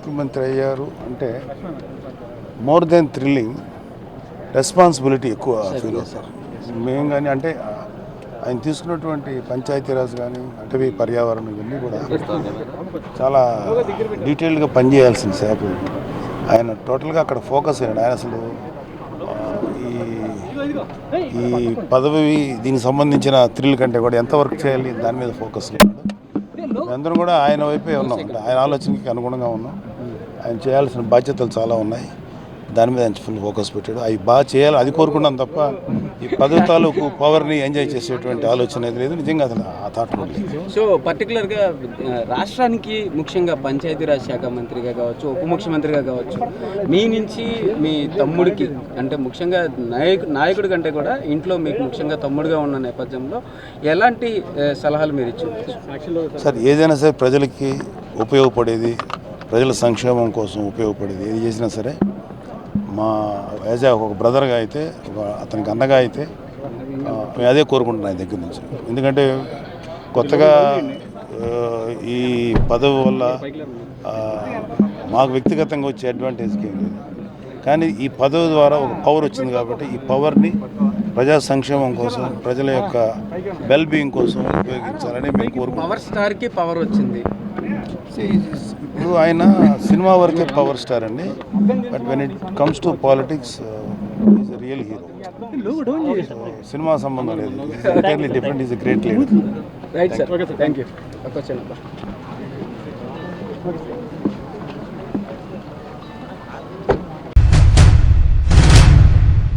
ముఖ్యమంత్రి అయ్యారు అంటే మోర్ దెన్ థ్రిల్లింగ్ రెస్పాన్సిబిలిటీ ఎక్కువ ఫీల్ అవుతారు. మేము కానీ అంటే ఆయన తీసుకున్నటువంటి పంచాయతీరాజ్ కానీ అటవీ పర్యావరణం ఇవన్నీ కూడా చాలా డీటెయిల్డ్గా పనిచేయాల్సిన శాఖ ఆయన టోటల్గా అక్కడ ఫోకస్ అయ్యాడు. ఆయన అసలు ఈ ఈ పదవి దీనికి సంబంధించిన థ్రిల్ కంటే కూడా ఎంత వర్క్ చేయాలి దాని మీద ఫోకస్ అయ్యాడు మేమందరం కూడా ఆయన వైపే ఉన్నాం. ఆయన ఆలోచనకి అనుగుణంగా ఉన్నాం. ఆయన చేయాల్సిన బాధ్యతలు చాలా ఉన్నాయి. దాని మీద ఆయన ఫుల్ ఫోకస్ పెట్టాడు. అవి బాగా చేయాలి అది కోరుకున్నాం తప్ప ఈ పదవి తాలూకు పవర్ని ఎంజాయ్ చేసేటువంటి ఆలోచన అనేది లేదు. నిజంగా అసలు ఆ థాట్ లేదు. సో పర్టికులర్గా రాష్ట్రానికి ముఖ్యంగా పంచాయతీరాజ్ శాఖ మంత్రిగా కావచ్చు ఉప ముఖ్యమంత్రిగా కావచ్చు మీ నుంచి మీ తమ్ముడికి అంటే ముఖ్యంగా నాయకు నాయకుడి కంటే కూడా ఇంట్లో మీకు ముఖ్యంగా తమ్ముడుగా ఉన్న నేపథ్యంలో ఎలాంటి సలహాలు మీరు ఇచ్చారు సార్ ఏదైనా సరే ప్రజలకి ఉపయోగపడేది ప్రజల సంక్షేమం కోసం ఉపయోగపడేది ఏది చేసినా సరే మా యాజ్ ఒక బ్రదర్గా అయితే ఒక అతనికి అన్నగా అయితే అదే కోరుకుంటున్నాం ఆయన దగ్గర నుంచి. ఎందుకంటే కొత్తగా ఈ పదవి వల్ల మాకు వ్యక్తిగతంగా వచ్చే అడ్వాంటేజ్కి ఏం లేదు. కానీ ఈ పదవి ద్వారా ఒక పవర్ వచ్చింది కాబట్టి ఈ పవర్ని ప్రజా సంక్షేమం కోసం ప్రజల యొక్క వెల్ బీయింగ్ కోసం ఉపయోగించాలని మేము కోరుకుంటున్నాం. పవర్ స్టార్కి పవర్ వచ్చింది. ఇప్పుడు ఆయన సినిమా వరకే పవర్ స్టార్ అండి. But when it comes to politics is real hero cinema సంబంధం లేదు. Entirely different is great leader right sir thank you ఒక్క చిన్న